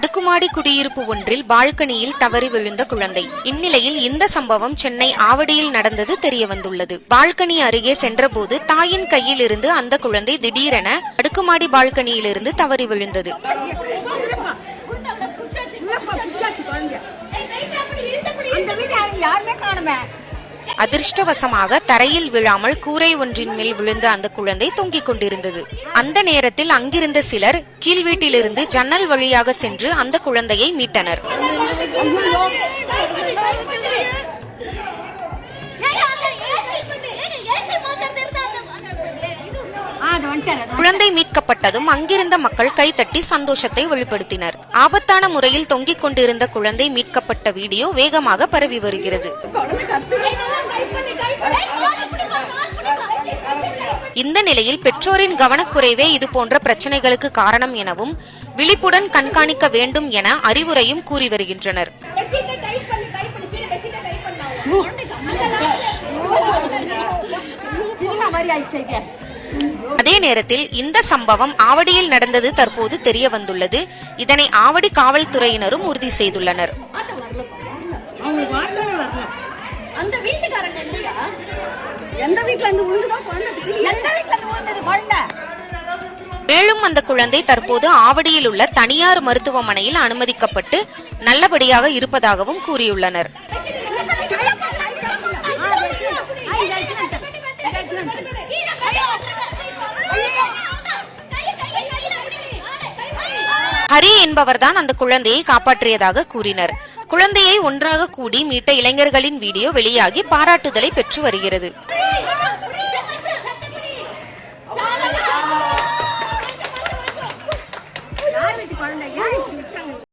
அடுக்குமாடி குடியிருப்பு ஒன்றில் பால்கனியில் தவறி விழுந்த குழந்தை. இந்நிலையில் இந்த சம்பவம் சென்னை ஆவடியில் நடந்தது தெரிய வந்துள்ளது பால்கனி அருகே சென்றபோது தாயின் கையில் இருந்து அந்த குழந்தை திடீரென அடுக்குமாடி பால்கனியிலிருந்து தவறி விழுந்தது. யாருமே காணுமே. அதிர்ஷ்டவசமாக தரையில் விழாமல் கூரை ஒன்றின் மேல் விழுந்த அந்த குழந்தை தொங்கிக் கொண்டிருந்தது. அந்த நேரத்தில் அங்கிருந்த சிலர் கீழ் வீட்டிலிருந்து ஜன்னல் வழியாக சென்று அந்த குழந்தையை மீட்டனர். குழந்தை மீட்கப்பட்டதும் அங்கிருந்த மக்கள் கைத்தட்டி சந்தோஷத்தை வெளிப்படுத்தினர். ஆபத்தான முறையில் தொங்கிக் கொண்டிருந்த குழந்தை மீட்கப்பட்ட வீடியோ வேகமாக பரவி வருகிறது. இந்த நிலையில் பெற்றோரின் கவனக்குறைவே இது போன்ற பிரச்சனைகளுக்கு காரணம் எனவும் விழிப்புடன் கண்காணிக்க வேண்டும் என அறிவுரையும் கூறி வருகின்றனர். மாதிரி ஆயிடுச்சு. அதே நேரத்தில் இந்த சம்பவம் ஆவடியில் நடந்தது தற்போது தெரிய வந்துள்ளது இதனை ஆவடி காவல்துறையினரும் உறுதி செய்துள்ளனர் மேலும் அந்த குழந்தை தற்போது ஆவடியில் உள்ள தனியார் மருத்துவமனையில் அனுமதிக்கப்பட்டு நல்லபடியாக இருப்பதாகவும் கூறியுள்ளனர் ஹரி என்பவர்தான் அந்த குழந்தையை காப்பாற்றியதாக கூறினர். குழந்தையை ஒன்றாக கூடி மீட்ட இளைஞர்களின் வீடியோ வெளியாகி பாராட்டுதலை பெற்று வருகிறது.